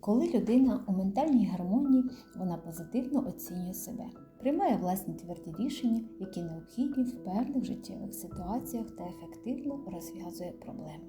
Коли людина у ментальній гармонії, вона позитивно оцінює себе, приймає власні тверді рішення, які необхідні в певних життєвих ситуаціях та ефективно розв'язує проблеми.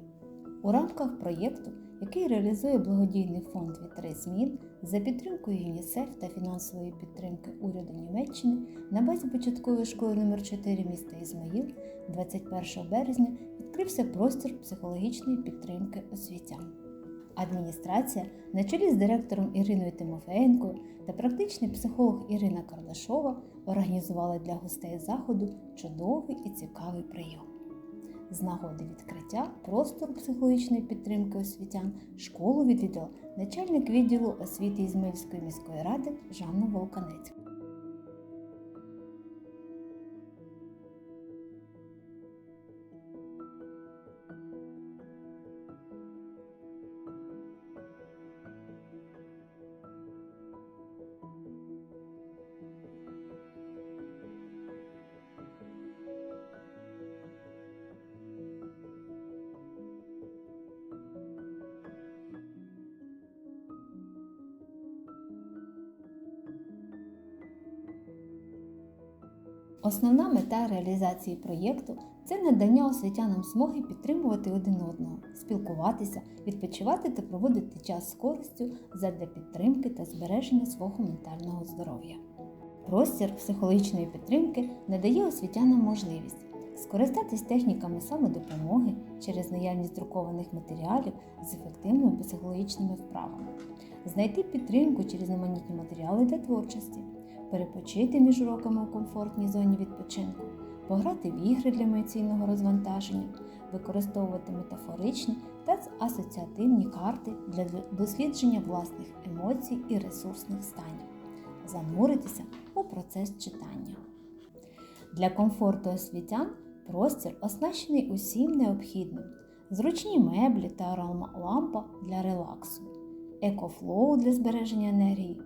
У рамках проєкту, який реалізує благодійний фонд «Вітри змін за підтримкою ЮНІСЕФ та фінансової підтримки уряду Німеччини на базі початкової школи номер 4 міста Ізмаїл 21 березня відкрився простір психологічної підтримки освітян. Адміністрація на чолі з директором Іриною Тимофеєнкою та практичний психолог Ірина Кардашова організували для гостей заходу чудовий і цікавий прийом. З нагоди відкриття простору психологічної підтримки освітян школу відвідала начальник відділу освіти Ізмаїльської міської ради Жанна Волканецька. Основна мета реалізації проєкту це надання освітянам змоги підтримувати один одного, спілкуватися, відпочивати та проводити час з користю задля підтримки та збереження свого ментального здоров'я. Простір психологічної підтримки надає освітянам можливість скористатись техніками самодопомоги через наявність друкованих матеріалів з ефективними психологічними вправами, знайти підтримку через різноманітні матеріали для творчості, перепочити між уроками у комфортній зоні відпочинку, пограти в ігри для емоційного розвантаження, використовувати метафоричні та асоціативні карти для дослідження власних емоцій і ресурсних станів, зануритися у процес читання. Для комфорту освітян простір оснащений усім необхідним, зручні меблі та аромалампа для релаксу, екофлоу для збереження енергії,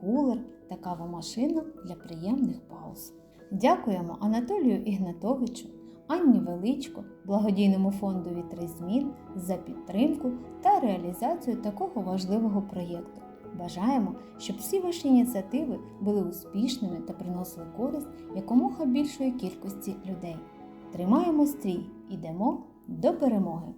кулер та кавомашина для приємних пауз. Дякуємо Анатолію Ігнатовичу, Анні Величко, благодійному фонду «Вітри змін за підтримку та реалізацію такого важливого проєкту. Бажаємо, щоб всі ваші ініціативи були успішними та приносили користь якомога більшої кількості людей. Тримаємо стрій, ідемо до перемоги!